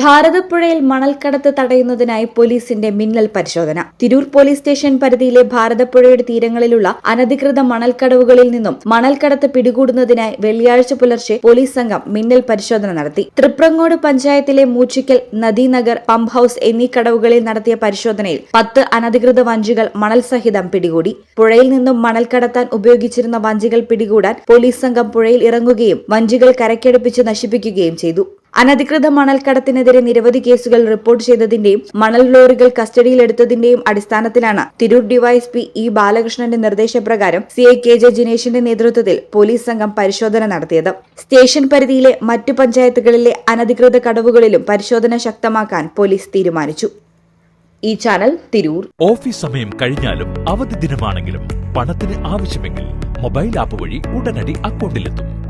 ഭാരതപ്പുഴയിൽ മണൽക്കടത്ത് തടയുന്നതിനായി പോലീസിന്റെ മിന്നൽ പരിശോധന. തിരൂർ പോലീസ് സ്റ്റേഷൻ പരിധിയിലെ ഭാരതപ്പുഴയുടെ തീരങ്ങളിലുള്ള അനധികൃത മണൽക്കടവുകളിൽ നിന്നും മണൽക്കടത്ത് പിടികൂടുന്നതിനായി വെള്ളിയാഴ്ച പുലർച്ചെ പോലീസ് സംഘം മിന്നൽ പരിശോധന നടത്തി. തൃപ്രങ്ങോട് പഞ്ചായത്തിലെ മൂച്ചിക്കൽ നദീനഗർ പമ്പ് ഹൌസ് എന്നീ കടവുകളിൽ നടത്തിയ പരിശോധനയിൽ പത്ത് അനധികൃത വഞ്ചികൾ മണൽ സഹിതം പിടികൂടി. പുഴയിൽ നിന്നും മണൽ കടത്താൻ ഉപയോഗിച്ചിരുന്ന വഞ്ചികൾ പിടികൂടാൻ പോലീസ് സംഘം പുഴയിൽ ഇറങ്ങുകയും വഞ്ചികൾ കരക്കെടുപ്പിച്ച് നശിപ്പിക്കുകയും ചെയ്തു. അനധികൃത മണൽക്കടത്തിനെതിരെ നിരവധി കേസുകൾ റിപ്പോർട്ട് ചെയ്തതിന്റെയും മണൽ ലോറികൾ കസ്റ്റഡിയിലെടുത്തതിന്റെയും അടിസ്ഥാനത്തിലാണ് തിരൂർ ഡിവൈഎസ്പി ഇ ബാലകൃഷ്ണന്റെ നിർദ്ദേശപ്രകാരം സി ഐ കെ ജെ ജിനേഷിന്റെ നേതൃത്വത്തിൽ പോലീസ് സംഘം പരിശോധന നടത്തിയത്. സ്റ്റേഷൻ പരിധിയിലെ മറ്റു പഞ്ചായത്തുകളിലെ അനധികൃത കടവുകളിലും പരിശോധന ശക്തമാക്കാൻ പോലീസ് തീരുമാനിച്ചു. ഈ ചാനൽ തിരൂർ. ഓഫീസ് സമയം കഴിഞ്ഞാലും അവധി ദിനമാണെങ്കിലും പണത്തിന് ആവശ്യമെങ്കിൽ മൊബൈൽ ആപ്പ് വഴി ഉടനടി അക്കൗണ്ടിലെത്തും.